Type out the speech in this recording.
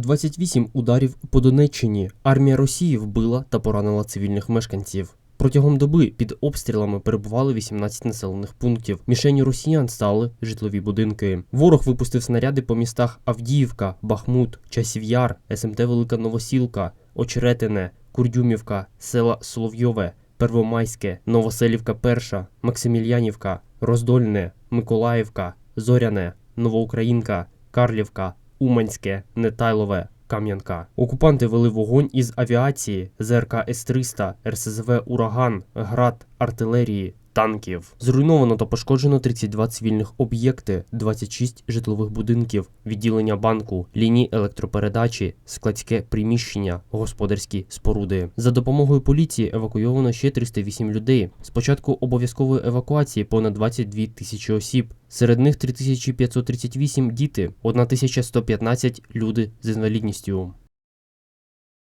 28 ударів по Донеччині. Армія Росії вбила та поранила цивільних мешканців. Протягом доби під обстрілами перебували 18 населених пунктів. Мішенню росіян стали житлові будинки. Ворог випустив снаряди по містах Авдіївка, Бахмут, Часів'яр, СМТ Велика Новосілка, Очеретине, Курдюмівка, села Соловйове, Первомайське, Новоселівка Перша, Максимільянівка, Роздольне, Миколаївка, Зоряне, Новоукраїнка, Карлівка, Уманське, Нетайлове, Кам'янка. Окупанти вели вогонь із авіації, ЗРК С-300, РСЗВ Ураган, ГРАД, артилерії, танків. Зруйновано та пошкоджено 32 цивільних об'єкти, 26 житлових будинків, відділення банку, лінії електропередачі, складське приміщення, господарські споруди. За допомогою поліції евакуйовано ще 308 людей. З початку обов'язкової евакуації понад 22 тисячі осіб. Серед них 3538 діти, 1115 люди з інвалідністю.